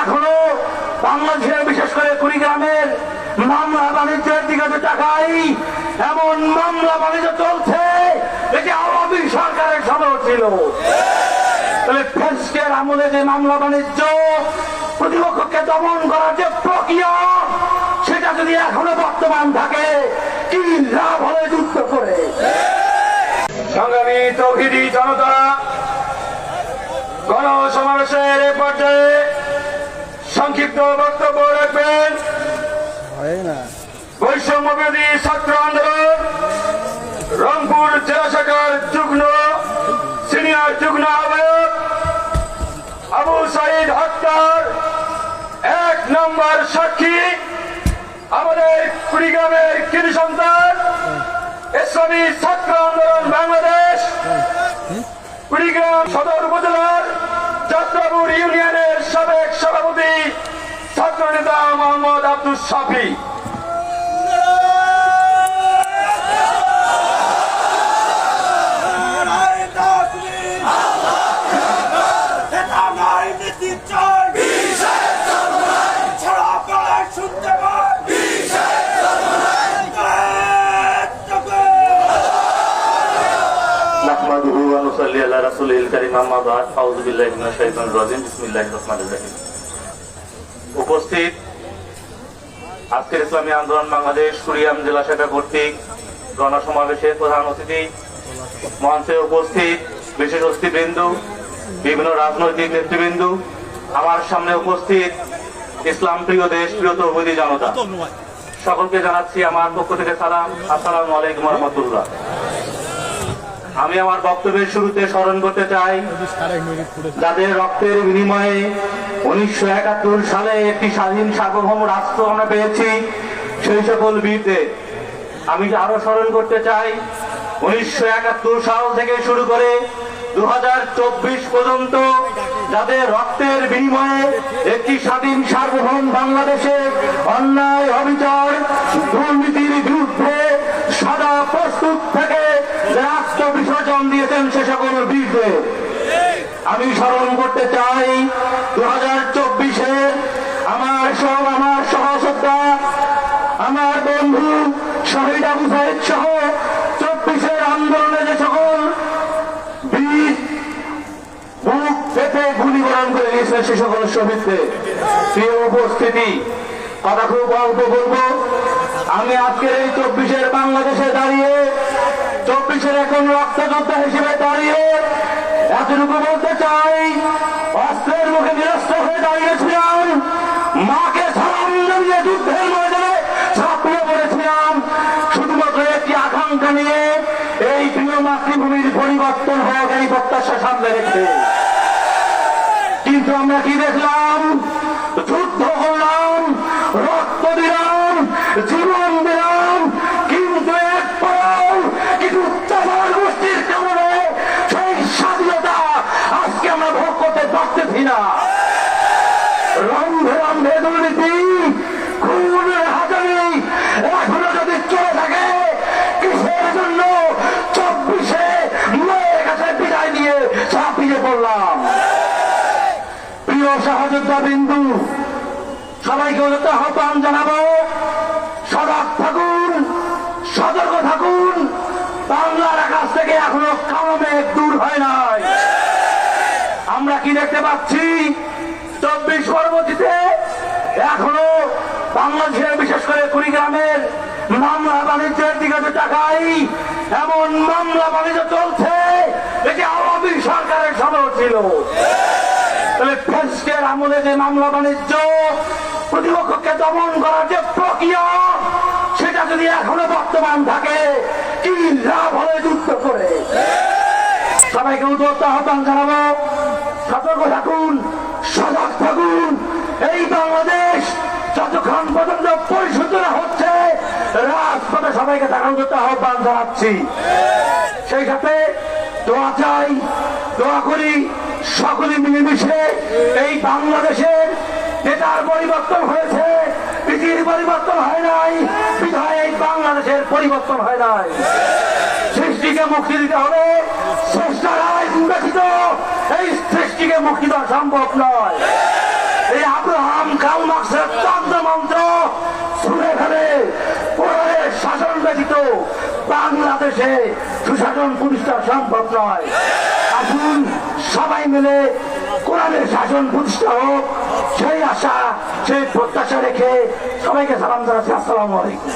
এখনও বাংলাদেশের, বিশেষ করে কুড়িগ্রামের মামলা বাণিজ্যের দিকে যে টাকাই এমন মামলা বাণিজ্য চলছে এটি আওয়ামী সরকারের সময় ছিল। আমলে যে মামলা বাণিজ্য প্রতিপক্ষকে দমন করার যে প্রক্রিয়া, সেটা যদি এখনও বর্তমান থাকে, কি লাভ হবে যুদ্ধ করে? সংগ্রামী তৌহিদি জনতা, গণসমাবেশের এ পর্যায়ে সংক্ষিপ্ত বক্তব্য রাখবেন না বৈষম্য বিরোধী ছাত্র আন্দোলন, রংপুর জেলা শাখার যুগ্ম, সিনিয়র যুগ্ম আহ্বায়ক আবু সাইদ হত্যার এক নম্বর সাক্ষী আমাদের কুড়িগ্রামের কৃষি সন্তান, ইসলামী ছাত্র আন্দোলন বাংলাদেশ, কুড়িগ্রাম সদর উপজেলার যাত্রাপুর ইউনিয়নের সাবেক সভাপতি আব্দুল সাফি نحمده ونصلي على رسوله الكريم اما بعد اعوذ بالله من الشيطان الرجيم بسم الله الرحمن الرحيم উপস্থিত আজকের ইসলামী আন্দোলন বাংলাদেশ কুড়িয়াম জেলা শাখা কর্তৃক গণসমাবেশের প্রধান অতিথি মঞ্চে উপস্থিত বিশেষ অতিথিবৃন্দ, বিভিন্ন রাজনৈতিক নেতৃবৃন্দ, আমার সামনে উপস্থিত ইসলাম প্রিয় দেশ, প্রিয় তৌহিদি জনতা। সকলকে জানাচ্ছি আমার পক্ষ থেকে সালাম। আসসালাম আলাইকুম রহমতুল্লাহ। আমি আমার বক্তব্যের শুরুতে স্মরণ করতে চাই, যাদের রক্তের বিনিময়ে উনিশশো একাত্তর সালে একটি স্বাধীন সার্বভৌম রাষ্ট্র আমরা পেয়েছি, সেই সকল বীরদের। আমি আরও স্মরণ করতে চাই, উনিশশো একাত্তর সাল থেকে শুরু করে দু হাজার চব্বিশ পর্যন্ত যাদের রক্তের বিনিময়ে একটি স্বাধীন সার্বভৌম বাংলাদেশে অন্যায়, অবিচার, দুর্নীতির বিরুদ্ধে সদা প্রস্তুত থেকে রাষ্ট্র বিসর্জন দিয়েছেন সে সকল বীরদের। আমি স্মরণ করতে চাই দু হাজার চব্বিশে আমার সব আমার সহযোদ্ধা আমার বন্ধু শহীদ আবু সাহেদ সহ চব্বিশের আন্দোলনে যে সকল বুক পেতে করে সে সকল প্রিয় উপস্থিতি। কথা খুব অল্প বলব, আমি আজকের এই চব্বিশের বাংলাদেশে দাঁড়িয়ে, চব্বিশের এখন রক্তযোদ্ধা হিসেবে দাঁড়িয়ে এতটুকু বলতে চাই, অস্ত্রের মুখে নিরস্ত হয়ে দাঁড়িয়েছিলাম মাকে সালাম জানিয়ে যুদ্ধের ময়দানে ঝাঁপিয়ে পড়েছিলাম। শুধুমাত্র একটি আকাঙ্ক্ষা নিয়ে এই প্রিয় মাতৃভূমির পরিবর্তন হোক এই প্রত্যাশা সামনে রেখে। কিন্তু আমরা কি দেখলাম? যুদ্ধ করলাম, রক্ত দিলাম, জীবন না রন্ধে রন্ধে দুর্নীতি, খুনের হাজারি, এখনও যদি চলে থাকে, কিসের জন্য চব্বিশে কাছে বিদায় নিয়ে পড়লাম? প্রিয় সহযোদ্ধা বিন্দু, সবাইকে আহ্বান জানাব। সজাগ থাকুন, সতর্ক থাকুন। বাংলার আকাশ থেকে এখনও কালো মেঘ দূর হয় আমরা কি দেখতে পাচ্ছি। চব্বিশ পরবর্তীতে এখনও বাংলাদেশের, বিশেষ করে কুড়িগ্রামের মামলা বাণিজ্যের দিকে যে টাকাই এমন মামলা বাণিজ্য চলছে এটি আওয়ামী সরকারের সময় ছিল। তাহলে ফেসকের আমলে যে মামলা বাণিজ্য প্রতিপক্ষকে দমন করার যে প্রক্রিয়া, সেটা যদি এখনও বর্তমান থাকে, কি লাভ হবে যুদ্ধ করে? সবাইকে উদ্যত আহ্বান জানাব। এই বাংলাদেশ যতক্ষণ পর্যন্ত পরিশোধনা হচ্ছে, রাজপথে সবাইকে থাকার উদ্যত আহ্বান জানাচ্ছি। সেই সাথে দোয়া চাই, দোয়া করি সকলে মিলেমিশে এই বাংলাদেশের নেতার পরিবর্তন হয়েছে পৃথিবীর পরিবর্তন হয় নাই বিধায় এই বাংলাদেশের পরিবর্তন হয় নাই। সৃষ্টিকে মুক্তি দিতে হবে স্রষ্টারাই ব্যতীত এই সৃষ্টিকে মুক্তি দেওয়া সম্ভব নয়। এই আব্রাহাম কাল মার্কসের চন্দ্র মন্ত্র ছুড়ে ফেলে কোরআনের শাসন ব্যতীত বাংলাদেশে সুশাসন প্রতিষ্ঠা সম্ভব নয়। আসুন সবাই মিলে কোরআনের শাসন প্রতিষ্ঠা হোক, সেই আশা, সেই প্রত্যাশা রেখে সবাইকে সালাম জানাচ্ছি। আসসালামু আলাইকুম।